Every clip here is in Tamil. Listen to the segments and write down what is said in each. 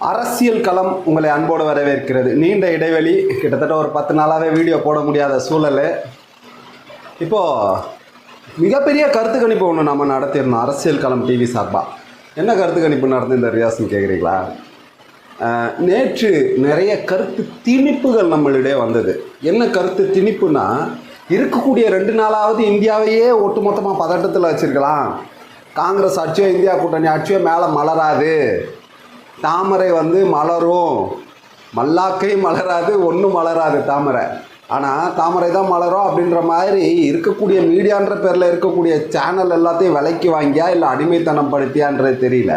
அரசியல் களம் உங்களை அன்போடு வரவேற்கிறது. நீண்ட இடைவெளி கிட்டத்தட்ட ஒரு பத்து நாளாகவே வீடியோ போட முடியாத சூழல். இப்போது மிகப்பெரிய கருத்து கணிப்பு ஒன்று நம்ம நடத்தியிருந்தோம் அரசியல் களம் டிவி சார்பாக என்ன கருத்து கணிப்பு நடந்த ரியாஸ்னு கேட்குறீங்களா நேற்று நிறைய கருத்து திணிப்புகள் நம்மளிடையே வந்தது. என்ன கருத்து திணிப்புனா இருக்கக்கூடிய ரெண்டு நாளாவது இந்தியாவையே ஒட்டுமொத்தமாக பதட்டத்தில் வச்சுருக்கலாம். காங்கிரஸ் ஆட்சியோ இந்தியா கூட்டணி ஆட்சியோ மேலே மலராது. தாமரை வந்து மலரும். மல்லாக்கை மலராது ஒன்றும் மலராது தாமரை. ஆனால் தாமரை தான் மலரும் அப்படின்ற மாதிரி இருக்கக்கூடிய மீடியான்ற பேரில் இருக்கக்கூடிய சேனல் எல்லாத்தையும் விலைக்கு வாங்கியா இல்லை அடிமைத்தனம் படுத்தியான்றது தெரியல.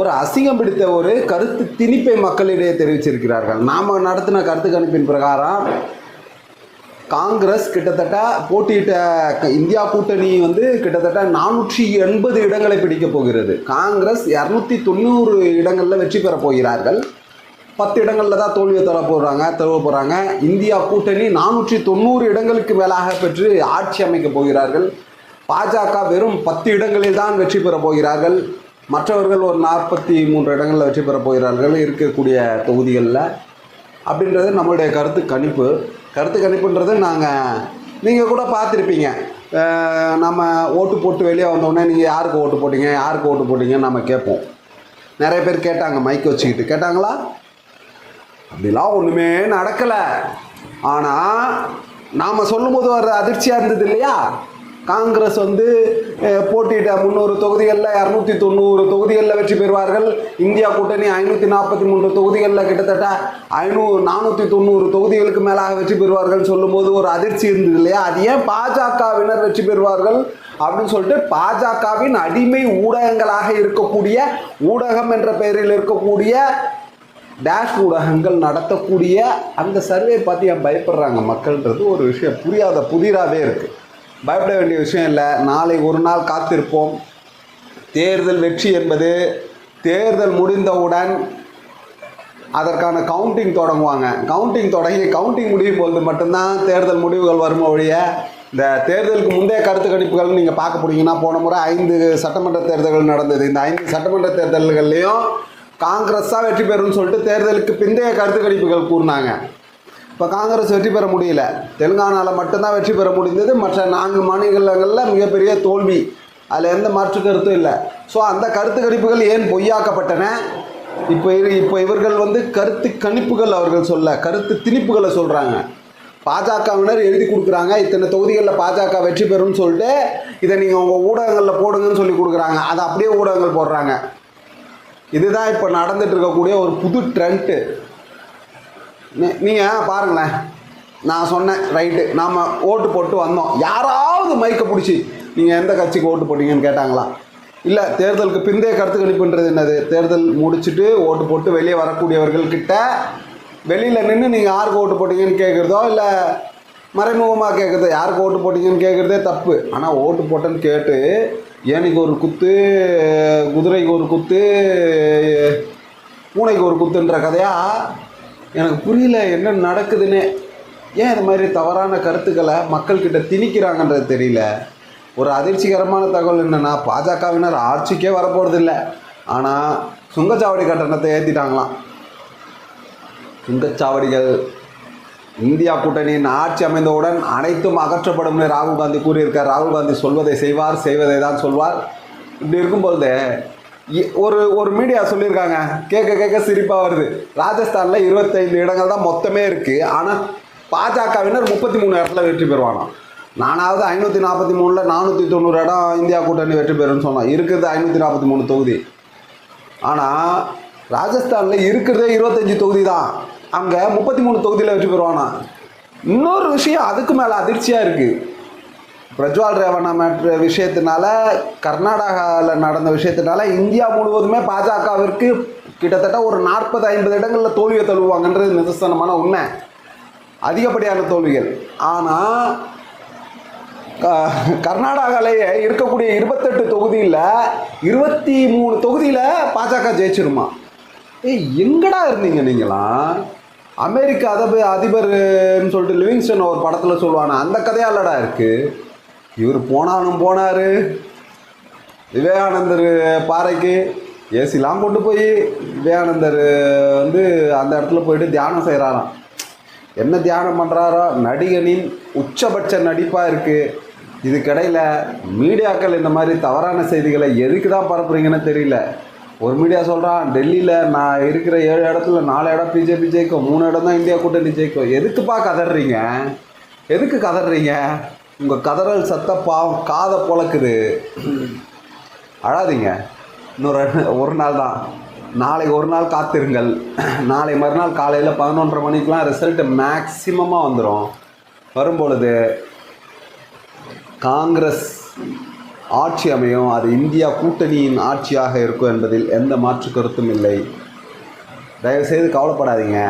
ஒரு அசிங்கம் பிடித்த ஒரு கருத்து திணிப்பை மக்களிடையே தெரிவிச்சிருக்கிறார்கள். நாம் நடத்தின கருத்து கணிப்பின் பிரகாரம் காங்கிரஸ் கிட்டத்தட்ட போட்டியிட்ட இந்தியா கூட்டணி வந்து கிட்டத்தட்ட நானூற்றி எண்பது இடங்களை பிடிக்கப் போகிறது. காங்கிரஸ் இரநூத்தி தொண்ணூறு இடங்களில் வெற்றி பெறப் போகிறார்கள். பத்து இடங்களில் தான் தோல்வியை தர போகிறாங்க தருவ போகிறாங்க இந்தியா கூட்டணி நானூற்றி தொண்ணூறு இடங்களுக்கு மேலாக பெற்று ஆட்சி அமைக்கப் போகிறார்கள். பாஜக வெறும் பத்து இடங்களில் தான் வெற்றி பெறப் போகிறார்கள். மற்றவர்கள் ஒரு நாற்பத்தி மூன்று இடங்களில் வெற்றி பெறப் போகிறார்கள். இருக்கக்கூடிய தொகுதிகளில். அப்படின்றது நம்மளுடைய கருத்து கணிப்பு. கருத்து கணிப்புன்றது நாங்கள் நீங்கள் கூட பார்த்துருப்பீங்க. நம்ம ஓட்டு போட்டு வெளியே வந்தோடனே நீங்கள் யாருக்கு ஓட்டு போட்டீங்க யாருக்கு ஓட்டு போட்டீங்கன்னு நம்ம கேட்போம். நிறைய பேர் கேட்டாங்க மைக் வச்சுக்கிட்டு. கேட்டாங்களா? அப்படிலாம் ஒன்றுமே நடக்கலை. ஆனால் நாம் சொல்லும்போது வர அதிர்ச்சியாக இருந்தது இல்லையா? காங்கிரஸ் வந்து போட்டியிட்ட முந்நூறு தொகுதிகளில் இரநூத்தி தொண்ணூறு தொகுதிகளில் வெற்றி பெறுவார்கள். இந்தியா கூட்டணி ஐநூற்றி நாற்பத்தி மூன்று தொகுதிகளில் கிட்டத்தட்ட ஐநூறு நானூற்றி தொண்ணூறு தொகுதிகளுக்கு மேலாக வெற்றி பெறுவார்கள் சொல்லும்போது ஒரு அதிர்ச்சி இருந்தது இல்லையா? அது ஏன் பாஜகவினர் வெற்றி பெறுவார்கள் அப்படின்னு சொல்லிட்டு பாஜகவின் அடிமை ஊடகங்களாக இருக்கக்கூடிய ஊடகம் என்ற பெயரில் இருக்கக்கூடிய டேஷ் ஊடகங்கள் நடத்தக்கூடிய அந்த சர்வே பார்த்து ஏன் பயப்படுறாங்க மக்கள்ன்றது ஒரு விஷயம் புரியாத புதிராகவே இருக்குது பயப்பட வேண்டிய விஷயம் இல்லை. நாளை ஒரு நாள் காத்திருப்போம். தேர்தல் வெற்றி என்பது தேர்தல் முடிந்தவுடன் அதற்கான கவுண்டிங் தொடங்குவாங்க. கவுண்டிங் தொடங்கி கவுண்டிங் முடியும் போது மட்டும்தான் தேர்தல் முடிவுகள் வரும் ஒழிய இந்த தேர்தலுக்கு முந்தைய கருத்து கணிப்புகள் நீங்கள் பார்க்க போனீங்கன்னா போன முறை ஐந்து சட்டமன்ற தேர்தல்கள் நடந்தது. இந்த ஐந்து சட்டமன்ற தேர்தல்கள்லையும் காங்கிரஸ் தான் வெற்றி பெறும்னு சொல்லிட்டு தேர்தலுக்கு பிந்தைய கருத்து கணிப்புகள் கூறினாங்க. இப்போ காங்கிரஸ் வெற்றி பெற முடியல. தெலுங்கானாவில் மட்டும்தான் வெற்றி பெற முடிந்தது. மற்ற நான்கு மாநிலங்களில் மிகப்பெரிய தோல்வி. அதில் எந்த மாற்று கருத்தும் இல்லை. ஸோ அந்த கருத்து கணிப்புகள் ஏன் பொய்யாக்கப்பட்டன? இப்போ இப்போ இவர்கள் வந்து கருத்து கணிப்புகள் அவர்கள் சொல்ல கருத்து திணிப்புகளை சொல்கிறாங்க பாஜகவினர் எழுதி கொடுக்குறாங்க. இத்தனை தொகுதிகளில் பாஜக வெற்றி பெறும்னு சொல்லிட்டு இதை நீங்கள் உங்கள் ஊடகங்களில் போடுங்கன்னு சொல்லி கொடுக்குறாங்க. அதை அப்படியே ஊடகங்கள் போடுறாங்க. இதுதான் இப்போ நடந்துட்டு இருக்கக்கூடிய ஒரு புது ட்ரெண்ட்டு நீங்கள் பாருங்களேன். நான் சொன்னேன் ரைட்டு. நாம் ஓட்டு போட்டு வந்தோம். யாராவது மைக்கை பிடிச்சி நீங்கள் எந்த கட்சிக்கு ஓட்டு போட்டீங்கன்னு கேட்டாங்களா? இல்லை தேர்தலுக்கு பிந்தைய கருத்து கணிப்புன்றது என்னது? தேர்தல் முடிச்சுட்டு ஓட்டு போட்டு வெளியே வரக்கூடியவர்கள்கிட்ட வெளியில் நின்று நீங்கள் யாருக்கு ஓட்டு போட்டீங்கன்னு கேட்குறதோ இல்லை மறைமுகமாக கேட்குறதோ யாருக்கு ஓட்டு போட்டீங்கன்னு கேட்குறதே தப்பு. ஆனால் ஓட்டு போட்டேன்னு கேட்டு ஏனைக்கு ஒரு குத்து குதிரைக்கு ஒரு குத்து பூனைக்கு ஒரு குத்துன்ற கதையாக எனக்கு புரியல என்ன நடக்குதுன்னு. ஏன் இந்த மாதிரி தவறான கருத்துக்களை மக்கள்கிட்ட திணிக்கிறாங்கன்றது தெரியல. ஒரு அதிர்ச்சிகரமான தகவல் என்னென்னா பாஜகவினர் ஆட்சிக்கே வரப்போகிறதில்ல ஆனால் சுங்கச்சாவடி கட்டணத்தை ஏற்றிட்டாங்களாம் சுங்கச்சாவடிகள் இந்தியா கூட்டணியின் ஆட்சி அமைந்தவுடன் அனைத்தும் அகற்றப்படும் ராகுல் காந்தி கூறியிருக்கார். ராகுல் காந்தி சொல்வதை செய்வார் செய்வதை தான் சொல்வார். இப்படி இருக்கும்போது ஒரு ஒரு மீடியா சொல்லியிருக்காங்க. கேட்க கேட்க சிரிப்பாக வருது. ராஜஸ்தானில் இருபத்தைந்து இடங்கள் தான் மொத்தமே இருக்குது ஆனால் பாஜகவினர் முப்பத்தி மூணு இடத்துல வெற்றி பெறுவானா நானாவது ஐநூற்றி நாற்பத்தி மூணில் நானூற்றி தொண்ணூறு இடம் இந்தியா கூட்டணி வெற்றி பெறும்னு சொன்னான் இருக்கிறது ஐநூற்றி நாற்பத்தி மூணு தொகுதி. ஆனால் ராஜஸ்தானில் இருக்கிறதே இருபத்தஞ்சி தொகுதி தான். அங்கே முப்பத்தி மூணு தொகுதியில் வெற்றி பெறுவானா இன்னொரு விஷயம் அதுக்கு மேலே அதிர்ச்சியாக இருக்குது பிரஜ்வால் ரேவண்ணா மேட்ரு விஷயத்தினால கர்நாடகாவில் நடந்த விஷயத்தினால இந்தியா முழுவதுமே பாஜகவிற்கு கிட்டத்தட்ட ஒரு நாற்பது ஐம்பது இடங்களில் தோல்வியை தழுவுவாங்கன்றது நிதர்சனமான உண்மை. அதிகப்படியான தோல்விகள். ஆனால் கர்நாடகாவிலேயே கர்நாடகாலேயே இருக்கக்கூடிய இருபத்தெட்டு தொகுதியில் இருபத்தி மூணு தொகுதியில் பாஜக ஜெயிச்சிருமா? ஏய் எங்கடா இருந்தீங்க நீங்களாம்? அமெரிக்க அதப அதிபர்னு சொல்லிட்டு லிவிங்ஸ்டன் ஒரு படத்தில் சொல்லுவானா அந்த கதையாலடா இருக்குது இவர் போனாலும் போனார். விவேகானந்தர் பாறைக்கு ஏசிலாம் கொண்டு போய் விவேகானந்தர் வந்து அந்த இடத்துல போயிட்டு தியானம் செய்கிறாராம் என்ன தியானம் பண்ணுறாரோ நடிகனின் உச்சபட்ச நடிப்பாக இருக்குது இதுக்கிடையில் மீடியாக்கள் இந்த மாதிரி தவறான செய்திகளை எதுக்கு தான் பரப்புறீங்கன்னு தெரியல. ஒரு மீடியா சொல்கிறான் டெல்லியில் நான் இருக்கிற ஏழு இடத்துல நாலு இடம் பிஜேபி ஜெயிக்கும் மூணு இடம் தான் இந்தியா கூட்டணி ஜெயிக்கும். எதுக்குப்பா கதறீங்க எதுக்கு கதறீங்க உங்கள் கதறல் சத்த பாவம் காதை பொழக்குது. அழாதீங்க. இன்னொரு ஒரு நாள் தான். நாளை ஒரு நாள் காத்திருங்கள். நாளை மறுநாள் காலையில் பதினொன்றரை மணிக்கெலாம் ரிசல்ட்டு மேக்சிமமாக வந்துடும் வரும்பொழுது காங்கிரஸ் ஆட்சி அமையும். அது இந்தியா கூட்டணியின் ஆட்சியாக இருக்கும் என்பதில் எந்த மாற்று கருத்தும் இல்லை. தயவுசெய்து கவலைப்படாதீங்க.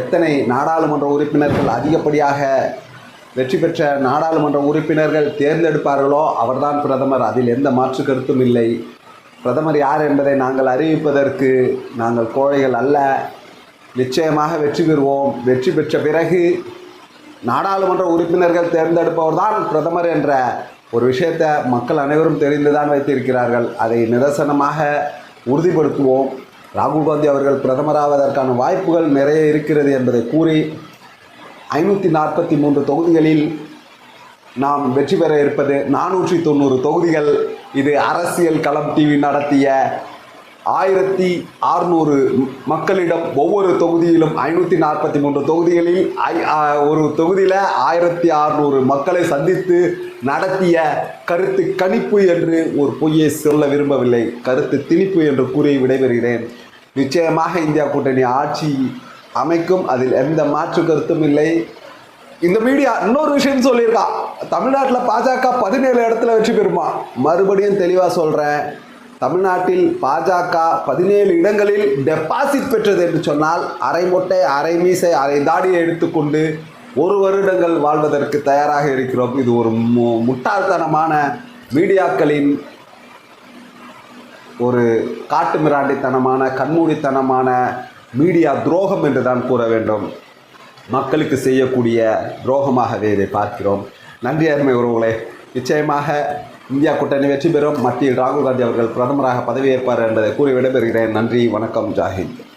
எத்தனை நாடாளுமன்ற உறுப்பினர்கள் அதிகப்படியாக வெற்றி பெற்ற நாடாளுமன்ற உறுப்பினர்கள் தேர்ந்தெடுப்பார்களோ அவர்தான் பிரதமர். அதில் எந்த மாற்று கருத்தும் இல்லை. பிரதமர் யார் என்பதை நாங்கள் அறிவிப்பதற்கு நாங்கள் கோழைகள் அல்ல. நிச்சயமாக வெற்றி பெறுவோம். வெற்றி பெற்ற பிறகு நாடாளுமன்ற உறுப்பினர்கள் தேர்ந்தெடுப்பவர் தான் பிரதமர் என்ற ஒரு விஷயத்தை மக்கள் அனைவரும் தெரிந்துதான் வைத்திருக்கிறார்கள். அதை நிதர்சனமாக உறுதிப்படுத்துவோம். ராகுல் காந்தி அவர்கள் பிரதமராவதற்கான வாய்ப்புகள் நிறைய இருக்கிறது என்பதை கூறி ஐநூற்றி நாற்பத்தி மூன்று தொகுதிகளில் நாம் வெற்றி பெற இருப்பது நானூற்றி தொண்ணூறு தொகுதிகள். இது அரசியல் களம் டிவி நடத்திய ஆயிரத்தி அறுநூறு மக்களிடம் ஒவ்வொரு தொகுதியிலும் ஐநூற்றி நாற்பத்தி மூன்று தொகுதிகளில் ஐ- ஒரு தொகுதியில் ஆயிரத்தி அறுநூறு மக்களை சந்தித்து நடத்திய கருத்து கணிப்பு என்று ஒரு பொய்யை சொல்ல விரும்பவில்லை. கருத்து திணிப்பு என்று கூறி விடைபெறுகிறேன். நிச்சயமாக இந்தியா கூட்டணி ஆட்சி அமைக்கும். அதில் எந்த மாற்று கருத்தும் இல்லை. இந்த மீடியா இன்னொரு விஷயம் சொல்லியிருக்கா. தமிழ்நாட்டில் பாஜக பதினேழு இடத்துல வெற்றி பெறுமா? மறுபடியும் தெளிவாக சொல்கிறேன் தமிழ்நாட்டில் பாஜக பதினேழு இடங்களில் டெபாசிட் பெற்றது என்று சொன்னால் அரை மொட்டை அரை மீசை அரை தாடியை எடுத்துக்கொண்டு ஒரு வருடங்கள் வாழ்வதற்கு தயாராக இருக்கிறோம். இது ஒரு மு முட்டாள்தனமான மீடியாக்களின் ஒரு காட்டுமிராண்டித்தனமான கண்மூடித்தனமான மீடியா துரோகம் என்று தான் கூற வேண்டும். மக்களுக்கு செய்யக்கூடிய துரோகமாகவே இதை பார்க்கிறோம். நன்றி அருமை உறவுகளே. நிச்சயமாக இந்தியா கூட்டணி வெற்றி பெறும். மத்தியில் ராகுல் காந்தி அவர்கள் பிரதமராக பதவியேற்பார் என்பதை கூறி விடைபெறுகிறேன். நன்றி வணக்கம் ஜாஹிந்த்.